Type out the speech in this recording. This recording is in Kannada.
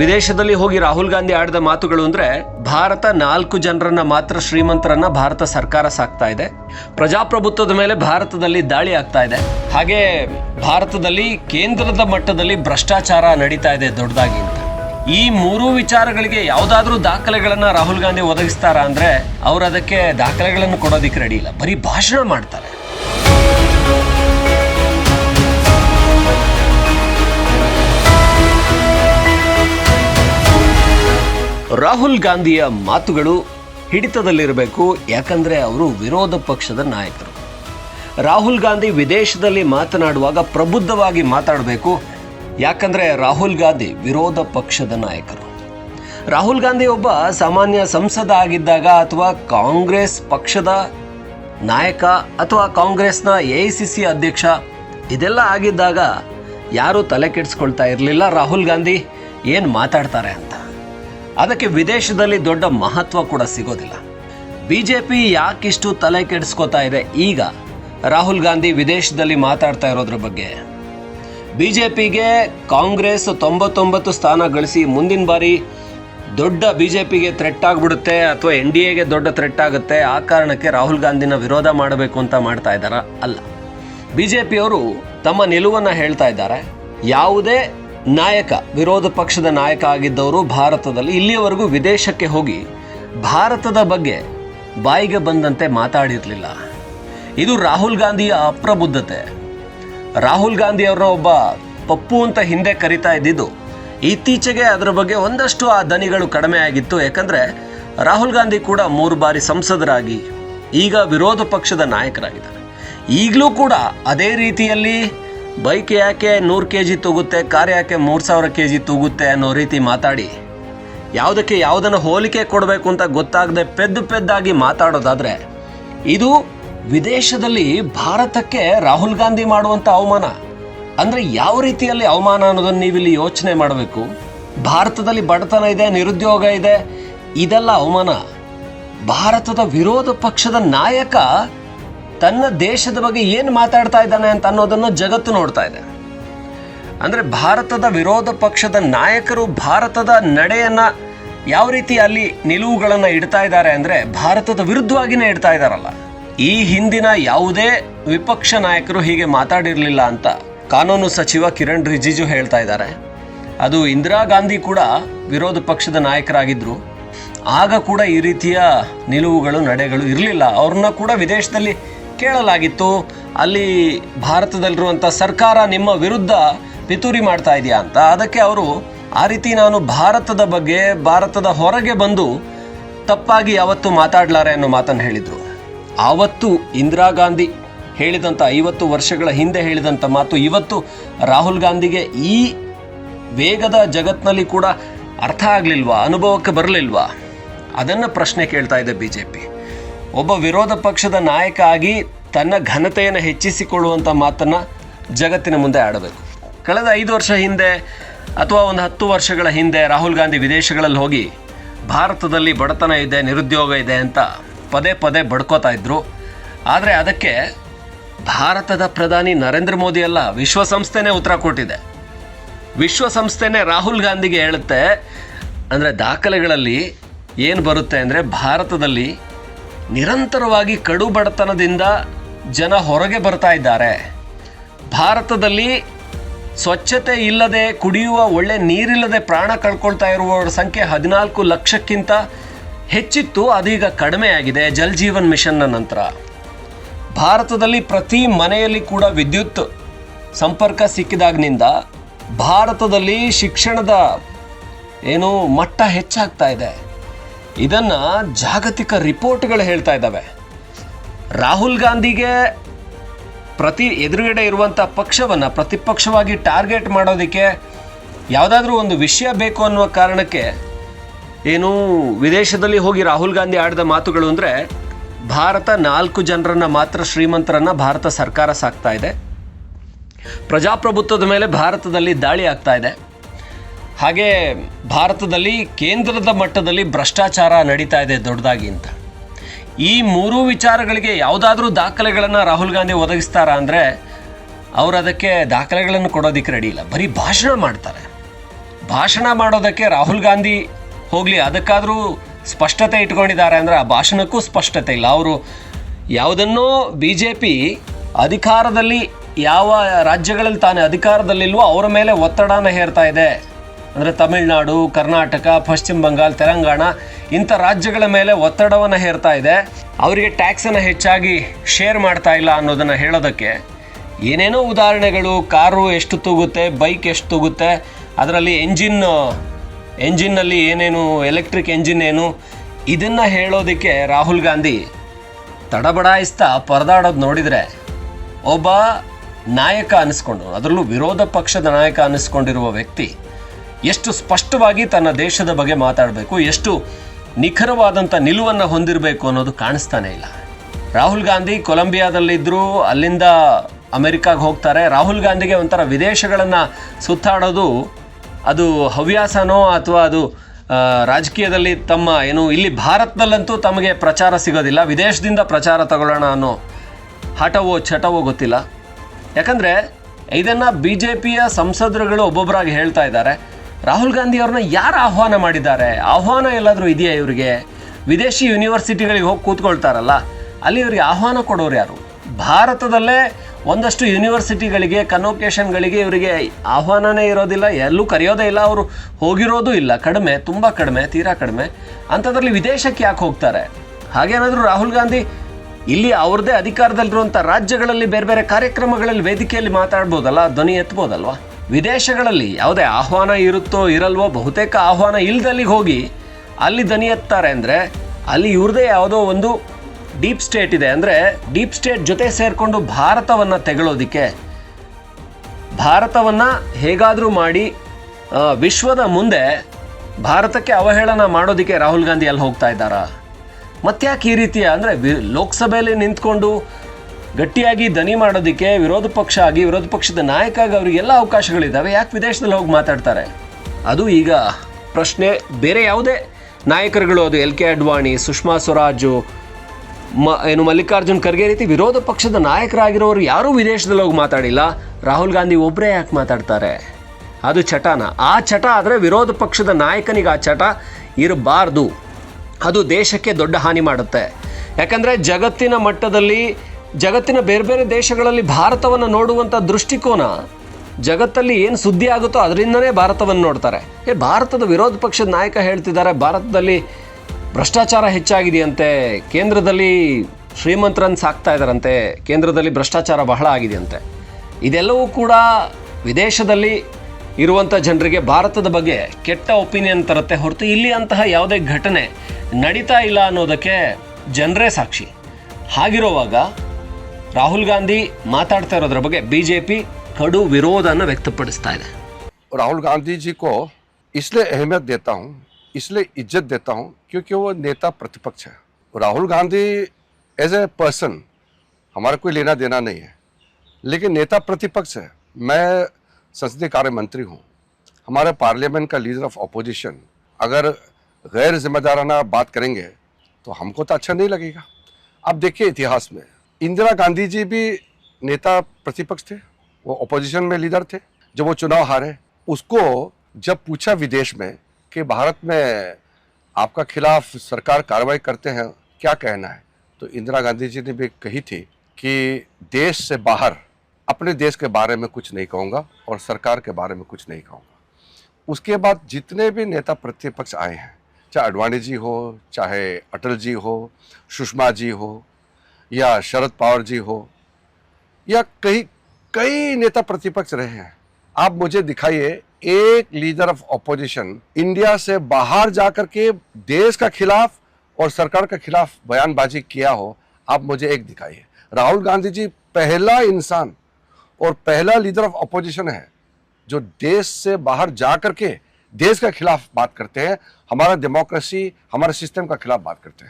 ವಿದೇಶದಲ್ಲಿ ಹೋಗಿ ರಾಹುಲ್ ಗಾಂಧಿ ಆಡಿದ ಮಾತುಗಳು ಅಂದ್ರೆ, ಭಾರತ ನಾಲ್ಕು ಜನರನ್ನ ಮಾತ್ರ ಶ್ರೀಮಂತರನ್ನ ಭಾರತ ಸರ್ಕಾರ ಸಾಕ್ತಾ ಇದೆ. ಪ್ರಜಾಪ್ರಭುತ್ವದ ಮೇಲೆ ಭಾರತದಲ್ಲಿ ದಾಳಿ ಆಗ್ತಾ ಇದೆ. ಹಾಗೆ ಭಾರತದಲ್ಲಿ ಕೇಂದ್ರದ ಮಟ್ಟದಲ್ಲಿ ಭ್ರಷ್ಟಾಚಾರ ನಡೀತಾ ಇದೆ ದೊಡ್ಡದಾಗಿ ಅಂತ. ಈ ಮೂರು ವಿಚಾರಗಳಿಗೆ ಯಾವುದಾದ್ರೂ ದಾಖಲೆಗಳನ್ನ ರಾಹುಲ್ ಗಾಂಧಿ ಒದಗಿಸ್ತಾರ ಅಂದ್ರೆ, ಅವ್ರು ಅದಕ್ಕೆ ದಾಖಲೆಗಳನ್ನು ಕೊಡೋದಿಕ್ಕೆ ರೆಡಿ ಇಲ್ಲ. ಬರೀ ಭಾಷಣ ಮಾಡ್ತಾರೆ. ರಾಹುಲ್ ಗಾಂಧಿಯ ಮಾತುಗಳು ಹಿಡಿತದಲ್ಲಿರಬೇಕು, ಯಾಕಂದರೆ ಅವರು ವಿರೋಧ ಪಕ್ಷದ ನಾಯಕರು. ರಾಹುಲ್ ಗಾಂಧಿ ವಿದೇಶದಲ್ಲಿ ಮಾತನಾಡುವಾಗ ಪ್ರಬುದ್ಧವಾಗಿ ಮಾತಾಡಬೇಕು, ಯಾಕಂದರೆ ರಾಹುಲ್ ಗಾಂಧಿ ವಿರೋಧ ಪಕ್ಷದ ನಾಯಕರು. ರಾಹುಲ್ ಗಾಂಧಿ ಒಬ್ಬ ಸಾಮಾನ್ಯ ಸಂಸದ ಆಗಿದ್ದಾಗ ಅಥವಾ ಕಾಂಗ್ರೆಸ್ ಪಕ್ಷದ ನಾಯಕ ಅಥವಾ ಕಾಂಗ್ರೆಸ್ನ ಎ ಸಿ ಅಧ್ಯಕ್ಷ, ಇದೆಲ್ಲ ಆಗಿದ್ದಾಗ ಯಾರೂ ತಲೆ ಕೆಡಿಸ್ಕೊಳ್ತಾ ಇರಲಿಲ್ಲ ರಾಹುಲ್ ಗಾಂಧಿ, ಏನು ಮಾತಾಡ್ತಾರೆ ಅಂತ. ಅದಕ್ಕೆ ವಿದೇಶದಲ್ಲಿ ದೊಡ್ಡ ಮಹತ್ವ ಕೂಡ ಸಿಗೋದಿಲ್ಲ. ಬಿಜೆಪಿ ಯಾಕಿಷ್ಟು ತಲೆ ಕೆಡಿಸ್ಕೋತಾ ಇದೆ ಈಗ? ರಾಹುಲ್ ಗಾಂಧಿ ವಿದೇಶದಲ್ಲಿ ಮಾತಾಡ್ತಾ ಇರೋದ್ರ ಬಗ್ಗೆ. ಬಿಜೆಪಿಗೆ ಕಾಂಗ್ರೆಸ್ ತೊಂಬತ್ತೊಂಬತ್ತು ಸ್ಥಾನ ಗಳಿಸಿ ಮುಂದಿನ ಬಾರಿ ದೊಡ್ಡ ಬಿಜೆಪಿಗೆ ಥ್ರೆಟ್ ಆಗಿಬಿಡುತ್ತೆ ಅಥವಾ ಎನ್ ಡಿ ಎಗೆ ದೊಡ್ಡ ಥ್ರೆಟ್ ಆಗುತ್ತೆ, ಆ ಕಾರಣಕ್ಕೆ ರಾಹುಲ್ ಗಾಂಧಿನ ವಿರೋಧ ಮಾಡಬೇಕು ಅಂತ ಮಾಡ್ತಾ ಇದ್ದಾರಾ? ಅಲ್ಲ. ಪಿಯವರು ತಮ್ಮ ನಿಲುವನ್ನು ಹೇಳ್ತಾ ಇದ್ದಾರೆ. ಯಾವುದೇ ನಾಯಕ, ವಿರೋಧ ಪಕ್ಷದ ನಾಯಕ ಆಗಿದ್ದವರು ಭಾರತದಲ್ಲಿ ಇಲ್ಲಿಯವರೆಗೂ ವಿದೇಶಕ್ಕೆ ಹೋಗಿ ಭಾರತದ ಬಗ್ಗೆ ಬಾಯಿಗೆ ಬಂದಂತೆ ಮಾತಾಡಿರಲಿಲ್ಲ. ಇದು ರಾಹುಲ್ ಗಾಂಧಿಯ ಅಪ್ರಬುದ್ಧತೆ. ರಾಹುಲ್ ಗಾಂಧಿ ಅವರ ಒಬ್ಬ ಪಪ್ಪು ಅಂತ ಹಿಂದೆ ಕರಿತಾ ಇದ್ದಿದ್ದು ಇತ್ತೀಚೆಗೆ ಅದರ ಬಗ್ಗೆ ಒಂದಷ್ಟು ಆ ದನಿಗಳು ಕಡಿಮೆ ಆಗಿತ್ತು. ಯಾಕಂದರೆ ರಾಹುಲ್ ಗಾಂಧಿ ಕೂಡ ಮೂರು ಬಾರಿ ಸಂಸದರಾಗಿ ಈಗ ವಿರೋಧ ಪಕ್ಷದ ನಾಯಕರಾಗಿದ್ದಾರೆ. ಈಗಲೂ ಕೂಡ ಅದೇ ರೀತಿಯಲ್ಲಿ ಬೈಕ್ ಯಾಕೆ ನೂರು ಕೆ ಜಿ ತೂಗುತ್ತೆ, ಕಾರ್ ಯಾಕೆ ಮೂರು ಸಾವಿರ ಕೆ ಜಿ ತೂಗುತ್ತೆ ಅನ್ನೋ ರೀತಿ ಮಾತಾಡಿ. ಯಾವುದಕ್ಕೆ ಯಾವುದನ್ನು ಹೋಲಿಕೆ ಕೊಡಬೇಕು ಅಂತ ಗೊತ್ತಾಗದೆ ಪೆದ್ದು ಪೆದ್ದಾಗಿ ಮಾತಾಡೋದಾದರೆ, ಇದು ವಿದೇಶದಲ್ಲಿ ಭಾರತಕ್ಕೆ ರಾಹುಲ್ ಗಾಂಧಿ ಮಾಡುವಂಥ ಅವಮಾನ. ಅಂದರೆ ಯಾವ ರೀತಿಯಲ್ಲಿ ಅವಮಾನ ಅನ್ನೋದನ್ನು ನೀವಿಲ್ಲಿ ಯೋಚನೆ ಮಾಡಬೇಕು? ಭಾರತದಲ್ಲಿ ಬಡತನ ಇದೆ, ನಿರುದ್ಯೋಗ ಇದೆ, ಇದೆಲ್ಲ ಅವಮಾನ. ಭಾರತದ ವಿರೋಧ ಪಕ್ಷದ ನಾಯಕ ತನ್ನ ದೇಶದ ಬಗ್ಗೆ ಏನು ಮಾತಾಡ್ತಾ ಇದ್ದಾನೆ ಅಂತ ಅನ್ನೋದನ್ನು ಜಗತ್ತು ನೋಡ್ತಾ ಇದೆ. ಅಂದ್ರೆ ಭಾರತದ ವಿರೋಧ ಪಕ್ಷದ ನಾಯಕರು ಭಾರತದ ನಡೆಯನ್ನ ಯಾವ ರೀತಿ ಅಲ್ಲಿ ನಿಲುವುಗಳನ್ನು ಇಡ್ತಾ ಇದ್ದಾರೆ ಅಂದ್ರೆ ಭಾರತದ ವಿರುದ್ಧವಾಗಿನೇ ಇಡ್ತಾ ಇದ್ದಾರಲ್ಲ. ಈ ಹಿಂದಿನ ಯಾವುದೇ ವಿಪಕ್ಷ ನಾಯಕರು ಹೀಗೆ ಮಾತಾಡಿರಲಿಲ್ಲ ಅಂತ ಕಾನೂನು ಸಚಿವ ಕಿರಣ್ ರಿಜಿಜು ಹೇಳ್ತಾ ಇದ್ದಾರೆ. ಅದು ಇಂದಿರಾ ಗಾಂಧಿ ಕೂಡ ವಿರೋಧ ಪಕ್ಷದ ನಾಯಕರಾಗಿದ್ರು. ಆಗ ಕೂಡ ಈ ರೀತಿಯ ನಿಲುವುಗಳು, ನಡೆಗಳು ಇರಲಿಲ್ಲ. ಅವ್ರನ್ನ ಕೂಡ ವಿದೇಶದಲ್ಲಿ ಕೇಳಲಾಗಿತ್ತು, ಅಲ್ಲಿ ಭಾರತದಲ್ಲಿರುವಂಥ ಸರ್ಕಾರ ನಿಮ್ಮ ವಿರುದ್ಧ ಪಿತೂರಿ ಮಾಡ್ತಾ ಇದೆಯಾ ಅಂತ. ಅದಕ್ಕೆ ಅವರು, ಆ ರೀತಿ ನಾನು ಭಾರತದ ಬಗ್ಗೆ, ಭಾರತದ ಹೊರಗೆ ಬಂದು ತಪ್ಪಾಗಿ ಯಾವತ್ತು ಮಾತಾಡಲಾರೆ ಅನ್ನೋ ಮಾತನ್ನು ಹೇಳಿದರು. ಆವತ್ತು ಇಂದಿರಾ ಗಾಂಧಿ ಹೇಳಿದಂಥ ಐವತ್ತು ವರ್ಷಗಳ ಹಿಂದೆ ಹೇಳಿದಂಥ ಮಾತು, ಇವತ್ತು ರಾಹುಲ್ ಗಾಂಧಿಗೆ ಈ ವೇಗದ ಜಗತ್ನಲ್ಲಿ ಕೂಡ ಅರ್ಥ ಆಗಲಿಲ್ವಾ, ಅನುಭವಕ್ಕೆ ಬರಲಿಲ್ವಾ? ಅದನ್ನು ಪ್ರಶ್ನೆ ಕೇಳ್ತಾ ಇದೆ ಬಿ ಜೆ ಪಿ ಒಬ್ಬ ವಿರೋಧ ಪಕ್ಷದ ನಾಯಕ ಆಗಿ ತನ್ನ ಘನತೆಯನ್ನು ಹೆಚ್ಚಿಸಿಕೊಳ್ಳುವಂಥ ಮಾತನ್ನು ಜಗತ್ತಿನ ಮುಂದೆ ಆಡಬೇಕು. ಕಳೆದ ಐದು ವರ್ಷ ಹಿಂದೆ ಅಥವಾ ಒಂದು ಹತ್ತು ವರ್ಷಗಳ ಹಿಂದೆ ರಾಹುಲ್ ಗಾಂಧಿ ವಿದೇಶಗಳಲ್ಲಿ ಹೋಗಿ ಭಾರತದಲ್ಲಿ ಬಡತನ ಇದೆ, ನಿರುದ್ಯೋಗ ಇದೆ ಅಂತ ಪದೇ ಪದೇ ಬಡ್ಕೋತಾ ಇದ್ರು. ಆದರೆ ಅದಕ್ಕೆ ಭಾರತದ ಪ್ರಧಾನಿ ನರೇಂದ್ರ ಮೋದಿ ಅಲ್ಲ, ವಿಶ್ವಸಂಸ್ಥೆನೇ ಉತ್ತರ ಕೊಟ್ಟಿದೆ. ವಿಶ್ವಸಂಸ್ಥೆನೇ ರಾಹುಲ್ ಗಾಂಧಿಗೆ ಹೇಳುತ್ತೆ ಅಂದರೆ ದಾಖಲೆಗಳಲ್ಲಿ ಏನು ಬರುತ್ತೆ ಅಂದರೆ ಭಾರತದಲ್ಲಿ ನಿರಂತರವಾಗಿ ಕಡು ಬಡತನದಿಂದ ಜನ ಹೊರಗೆ ಬರ್ತಾ ಇದ್ದಾರೆ. ಭಾರತದಲ್ಲಿ ಸ್ವಚ್ಛತೆ ಇಲ್ಲದೆ ಕುಡಿಯುವ ಒಳ್ಳೆ ನೀರಿಲ್ಲದೆ ಪ್ರಾಣ ಕಳ್ಕೊಳ್ತಾ ಇರುವವರ ಸಂಖ್ಯೆ ಹದಿನಾಲ್ಕು ಲಕ್ಷಕ್ಕಿಂತ ಹೆಚ್ಚಿತ್ತು, ಅದೀಗ ಕಡಿಮೆ ಆಗಿದೆ ಜಲ್ ಜೀವನ್ ಮಿಷನ್ನ ನಂತರ. ಭಾರತದಲ್ಲಿ ಪ್ರತಿ ಮನೆಯಲ್ಲಿ ಕೂಡ ವಿದ್ಯುತ್ ಸಂಪರ್ಕ ಸಿಕ್ಕಿದಾಗಿನಿಂದ ಭಾರತದಲ್ಲಿ ಶಿಕ್ಷಣದ ಏನು ಮಟ್ಟ ಹೆಚ್ಚಾಗ್ತಾ ಇದೆ. ಇದನ್ನ ಜಾಗತಿಕ ರಿಪೋರ್ಟ್ಗಳು ಹೇಳ್ತಾ ಇದ್ದಾವೆ. ರಾಹುಲ್ ಗಾಂಧಿಗೆ ಪ್ರತಿ ಎದುರುಗಡೆ ಇರುವಂಥ ಪಕ್ಷವನ್ನು ಪ್ರತಿಪಕ್ಷವಾಗಿ ಟಾರ್ಗೆಟ್ ಮಾಡೋದಕ್ಕೆ ಯಾವುದಾದ್ರೂ ಒಂದು ವಿಷಯ ಬೇಕು ಅನ್ನುವ ಕಾರಣಕ್ಕೆ ಏನು ವಿದೇಶದಲ್ಲಿ ಹೋಗಿ ರಾಹುಲ್ ಗಾಂಧಿ ಆಡಿದ ಮಾತುಗಳು ಅಂದರೆ, ಭಾರತ ನಾಲ್ಕು ಜನರನ್ನ ಮಾತ್ರ ಶ್ರೀಮಂತರನ್ನ ಭಾರತ ಸರ್ಕಾರ ಸಾಕ್ತಾ ಇದೆ. ಪ್ರಜಾಪ್ರಭುತ್ವದ ಮೇಲೆ ಭಾರತದಲ್ಲಿ ದಾಳಿ ಆಗ್ತಾ ಇದೆ. ಹಾಗೆ ಭಾರತದಲ್ಲಿ ಕೇಂದ್ರದ ಮಟ್ಟದಲ್ಲಿ ಭ್ರಷ್ಟಾಚಾರ ನಡೀತಾ ಇದೆ ದೊಡ್ಡದಾಗಿ ಅಂತ. ಈ ಮೂರೂ ವಿಚಾರಗಳಿಗೆ ಯಾವುದಾದ್ರೂ ದಾಖಲೆಗಳನ್ನು ರಾಹುಲ್ ಗಾಂಧಿ ಒದಗಿಸ್ತಾರಾ ಅಂದರೆ ಅವರು ಅದಕ್ಕೆ ದಾಖಲೆಗಳನ್ನು ಕೊಡೋದಕ್ಕೆ ರೆಡಿ ಇಲ್ಲ. ಬರೀ ಭಾಷಣ ಮಾಡ್ತಾರೆ. ಭಾಷಣ ಮಾಡೋದಕ್ಕೆ ರಾಹುಲ್ ಗಾಂಧಿ ಹೋಗಲಿ, ಅದಕ್ಕಾದರೂ ಸ್ಪಷ್ಟತೆ ಇಟ್ಕೊಂಡಿದ್ದಾರೆ ಅಂದರೆ ಆ ಭಾಷಣಕ್ಕೂ ಸ್ಪಷ್ಟತೆ ಇಲ್ಲ. ಅವರು ಯಾವುದನ್ನೋ ಬಿ ಜೆ ಪಿ ಅಧಿಕಾರದಲ್ಲಿ ಯಾವ ರಾಜ್ಯಗಳಲ್ಲಿ ತಾನೇ ಅಧಿಕಾರದಲ್ಲಿಲ್ವೋ ಅವರ ಮೇಲೆ ಒತ್ತಡನ ಹೇರ್ತಾ ಇದೆ. ಅಂದರೆ ತಮಿಳುನಾಡು, ಕರ್ನಾಟಕ, ಪಶ್ಚಿಮ ಬಂಗಾಳ, ತೆಲಂಗಾಣ, ಇಂಥ ರಾಜ್ಯಗಳ ಮೇಲೆ ಒತ್ತಡವನ್ನು ಹೇರ್ತಾ ಇದೆ. ಅವರಿಗೆ ಟ್ಯಾಕ್ಸನ್ನು ಹೆಚ್ಚಾಗಿ ಶೇರ್ ಮಾಡ್ತಾ ಇಲ್ಲ ಅನ್ನೋದನ್ನು ಹೇಳೋದಕ್ಕೆ ಏನೇನೋ ಉದಾಹರಣೆಗಳು, ಕಾರು ಎಷ್ಟು ತೂಗುತ್ತೆ ಬೈಕ್ ಎಷ್ಟು ತೂಗುತ್ತೆ, ಅದರಲ್ಲಿ ಎಂಜಿನ್ ಎಂಜಿನ್ನಲ್ಲಿ ಏನೇನು ಎಲೆಕ್ಟ್ರಿಕ್ ಎಂಜಿನ್ ಏನು, ಇದನ್ನು ಹೇಳೋದಕ್ಕೆ ರಾಹುಲ್ ಗಾಂಧಿ ತಡಬಡಾಯಿಸ್ತಾ ಪರದಾಡೋದು ನೋಡಿದರೆ ಒಬ್ಬ ನಾಯಕ ಅನ್ನಿಸ್ಕೊಂಡು ಅದರಲ್ಲೂ ವಿರೋಧ ಪಕ್ಷದ ನಾಯಕ ಅನ್ನಿಸ್ಕೊಂಡಿರುವ ವ್ಯಕ್ತಿ. ಎಷ್ಟು ಸ್ಪಷ್ಟವಾಗಿ ತನ್ನ ದೇಶದ ಬಗ್ಗೆ ಮಾತಾಡಬೇಕು, ಎಷ್ಟು ನಿಖರವಾದಂಥ ನಿಲುವನ್ನು ಹೊಂದಿರಬೇಕು ಅನ್ನೋದು ಕಾಣಿಸ್ತಾನೆ ಇಲ್ಲ. ರಾಹುಲ್ ಗಾಂಧಿ ಕೊಲಂಬಿಯಾದಲ್ಲಿದ್ದರು ಅಲ್ಲಿಂದ ಅಮೆರಿಕಾಗೆ ಹೋಗ್ತಾರೆ. ರಾಹುಲ್ ಗಾಂಧಿಗೆ ಒಂಥರ ವಿದೇಶಗಳನ್ನು ಸುತ್ತಾಡೋದು ಅದು ಹವ್ಯಾಸನೋ ಅಥವಾ ಅದು ರಾಜಕೀಯದಲ್ಲಿ ತಮ್ಮ ಏನು, ಇಲ್ಲಿ ಭಾರತದಲ್ಲಂತೂ ತಮಗೆ ಪ್ರಚಾರ ಸಿಗೋದಿಲ್ಲ. ವಿದೇಶದಿಂದ ಪ್ರಚಾರ ತಗೊಳ್ಳೋಣ ಅನ್ನೋ ಹಠವೋ ಚಟವೋ ಗೊತ್ತಿಲ್ಲ. ಯಾಕಂದರೆ, ಇದನ್ನು ಬಿ ಜೆ ಪಿಯ ಸಂಸದರುಗಳು ಒಬ್ಬೊಬ್ಬರಾಗಿ ಹೇಳ್ತಾ ಇದ್ದಾರೆ. ರಾಹುಲ್ ಗಾಂಧಿ ಅವ್ರನ್ನ ಯಾರು ಆಹ್ವಾನ ಮಾಡಿದ್ದಾರೆ? ಆಹ್ವಾನ ಎಲ್ಲಾದರೂ ಇದೆಯಾ ಇವರಿಗೆ? ವಿದೇಶಿ ಯೂನಿವರ್ಸಿಟಿಗಳಿಗೆ ಹೋಗಿ ಕೂತ್ಕೊಳ್ತಾರಲ್ಲ, ಅಲ್ಲಿ ಇವರಿಗೆ ಆಹ್ವಾನ ಕೊಡೋರು ಯಾರು? ಭಾರತದಲ್ಲೇ ಒಂದಷ್ಟು ಯೂನಿವರ್ಸಿಟಿಗಳಿಗೆ ಕನ್ವೊಕೇಶನ್ಗಳಿಗೆ ಇವರಿಗೆ ಆಹ್ವಾನನೇ ಇರೋದಿಲ್ಲ, ಎಲ್ಲೂ ಕರೆಯೋದೇ ಇಲ್ಲ, ಅವರು ಹೋಗಿರೋದು ಇಲ್ಲ. ಕಡಿಮೆ, ತುಂಬ ಕಡಿಮೆ, ತೀರಾ ಕಡಿಮೆ. ಅಂಥದ್ರಲ್ಲಿ ವಿದೇಶಕ್ಕೆ ಯಾಕೆ ಹೋಗ್ತಾರೆ? ಹಾಗೇನಾದರೂ ರಾಹುಲ್ ಗಾಂಧಿ ಇಲ್ಲಿ ಅವ್ರದ್ದೇ ಅಧಿಕಾರದಲ್ಲಿರುವಂಥ ರಾಜ್ಯಗಳಲ್ಲಿ ಬೇರೆ ಬೇರೆ ಕಾರ್ಯಕ್ರಮಗಳಲ್ಲಿ ವೇದಿಕೆಯಲ್ಲಿ ಮಾತಾಡ್ಬೋದಲ್ಲ, ಧ್ವನಿ ಎತ್ಬೋದಲ್ವಾ? ವಿದೇಶಗಳಲ್ಲಿ ಯಾವುದೇ ಆಹ್ವಾನ ಇರುತ್ತೋ ಇರಲ್ವೋ ಬಹುತೇಕ ಆಹ್ವಾನ ಇಲ್ದಲ್ಲಿಗೆ ಹೋಗಿ ಅಲ್ಲಿ ದನಿ ಎತ್ತಾರೆ ಅಂದರೆ ಅಲ್ಲಿ ಇವ್ರದೇ ಯಾವುದೋ ಒಂದು ಡೀಪ್ ಸ್ಟೇಟ್ ಇದೆ ಅಂದರೆ ಡೀಪ್ ಸ್ಟೇಟ್ ಜೊತೆ ಸೇರಿಕೊಂಡು ಭಾರತವನ್ನು ತೆಗಳೋದಿಕ್ಕೆ. ಭಾರತವನ್ನು ಹೇಗಾದರೂ ಮಾಡಿ ವಿಶ್ವದ ಮುಂದೆ ಭಾರತಕ್ಕೆ ಅವಹೇಳನ ಮಾಡೋದಕ್ಕೆ ರಾಹುಲ್ ಗಾಂಧಿ ಅಲ್ಲಿ ಹೋಗ್ತಾ ಇದ್ದಾರಾ? ಮತ್ತ್ಯಾಕೆ ಈ ರೀತಿಯ ಅಂದರೆ ಲೋಕಸಭೆಯಲ್ಲಿ ನಿಂತ್ಕೊಂಡು ಗಟ್ಟಿಯಾಗಿ ದನಿ ಮಾಡೋದಕ್ಕೆ ವಿರೋಧ ಪಕ್ಷ ಆಗಿ ವಿರೋಧ ಪಕ್ಷದ ನಾಯಕ ಆಗಿ ಅವರಿಗೆಲ್ಲ ಅವಕಾಶಗಳಿದ್ದಾವೆ. ಯಾಕೆ ವಿದೇಶದಲ್ಲಿ ಹೋಗಿ ಮಾತಾಡ್ತಾರೆ? ಅದು ಈಗ ಪ್ರಶ್ನೆ ಬೇರೆ ಯಾವುದೇ ನಾಯಕರುಗಳು, ಅದು ಎಲ್ ಕೆ ಅಡ್ವಾಣಿ, ಸುಷ್ಮಾ ಸ್ವರಾಜು, ಮ, ಏನು ಮಲ್ಲಿಕಾರ್ಜುನ್ ಖರ್ಗೆ ರೀತಿ ವಿರೋಧ ಪಕ್ಷದ ನಾಯಕರಾಗಿರೋರು ಯಾರೂ ವಿದೇಶದಲ್ಲಿ ಹೋಗಿ ಮಾತಾಡಿಲ್ಲ. ರಾಹುಲ್ ಗಾಂಧಿ ಒಬ್ಬರೇ ಯಾಕೆ ಮಾತಾಡ್ತಾರೆ? ಅದು ಚಟನ. ಆ ಚಟ ಆದರೆ ವಿರೋಧ ಪಕ್ಷದ ನಾಯಕನಿಗೆ ಆ ಚಟ ಇರಬಾರ್ದು. ಅದು ದೇಶಕ್ಕೆ ದೊಡ್ಡ ಹಾನಿ ಮಾಡುತ್ತೆ. ಯಾಕಂದರೆ ಜಗತ್ತಿನ ಮಟ್ಟದಲ್ಲಿ ಜಗತ್ತಿನ ಬೇರೆ ಬೇರೆ ದೇಶಗಳಲ್ಲಿ ಭಾರತವನ್ನು ನೋಡುವಂಥ ದೃಷ್ಟಿಕೋನ ಜಗತ್ತಲ್ಲಿ ಏನು ಸುದ್ದಿ ಆಗುತ್ತೋ ಅದರಿಂದನೇ ಭಾರತವನ್ನು ನೋಡ್ತಾರೆ. ಏ, ಭಾರತದ ವಿರೋಧ ಪಕ್ಷದ ನಾಯಕ ಹೇಳ್ತಿದ್ದಾರೆ, ಭಾರತದಲ್ಲಿ ಭ್ರಷ್ಟಾಚಾರ ಹೆಚ್ಚಾಗಿದೆಯಂತೆ, ಕೇಂದ್ರದಲ್ಲಿ ಶ್ರೀಮಂತರನ್ನು ಸಾಕ್ತಾ ಇದ್ದಾರಂತೆ, ಕೇಂದ್ರದಲ್ಲಿ ಭ್ರಷ್ಟಾಚಾರ ಬಹಳ ಆಗಿದೆಯಂತೆ. ಇದೆಲ್ಲವೂ ಕೂಡ ವಿದೇಶದಲ್ಲಿ ಇರುವಂಥ ಜನರಿಗೆ ಭಾರತದ ಬಗ್ಗೆ ಕೆಟ್ಟ ಒಪಿನಿಯನ್ ತರುತ್ತೆ ಹೊರತು ಇಲ್ಲಿ ಅಂತಹ ಯಾವುದೇ ಘಟನೆ ನಡೀತಾ ಇಲ್ಲ ಅನ್ನೋದಕ್ಕೆ ಜನರೇ ಸಾಕ್ಷಿ. ಹಾಗಿರುವಾಗ ರಾಹುಲ್ ಗಾಂಧಿ ಮಾತಾಡ್ತಾ ಇರೋದ್ರ ಬಗ್ಗೆ ಬಿ ಜೆ ಪಿ ಕಡು ವಿರೋಧನ ವ್ಯಕ್ತಪಡಿಸ್ತಾ ಇದೆ राहुल गांधी जी को इसलिए अहमियत देता हूँ इसलिए इज्जत देता हूँ क्योंकि वो नेता प्रतिपक्ष है Rahul Gandhi as a person हमारा कोई लेना देना नहीं है लेकिन नेता प्रतिपक्ष है मैं संसदीय कार्य मंत्री हूँ हमारे पार्लियामेंट का लीडर ऑफ अपोजिशन अगर गैर जिम्मेदाराना बात करेंगे तो हमको तो अच्छा नहीं लगेगा अब देखिए इतिहास में इंदिरा गांधी जी भी नेता प्रतिपक्ष थे, वो अपोजिशन में लीडर थे, जब वो चुनाव हारे। उसको जब पूछा विदेश में कि भारत में आपका खिलाफ सरकार कार्रवाई करते हैं, क्या कहना है? तो इंदिरा गांधी जी ने भी कही थी कि देश से बाहर, अपने देश के बारे में कुछ नहीं कहूँगा और सरकार के बारे में कुछ नहीं कहूँगा। उसके बाद जितने भी नेता प्रतिपक्ष आए हैं, चाहे अडवाणी जी हो, चाहे अटल जी हो, सुषमा जी हो या शरद पवार जी हो, या कई कई नेता प्रतिपक्ष रहे हैं। आप मुझे दिखाइए, एक लीडर ऑफ़ ऑपोजिशन इंडिया से बाहर जाकर के देश का खिलाफ और सरकार के खिलाफ बयानबाजी किया हो, आप मुझे एक दिखाइए। राहुल गांधी जी पहला इंसान और पहला लीडर ऑफ़ ऑपोजिशन है, जो देश से बाहर जा करके देश के खिलाफ बात करते हैं, हमारा डेमोक्रेसी हमारे सिस्टम का खिलाफ बात करते हैं।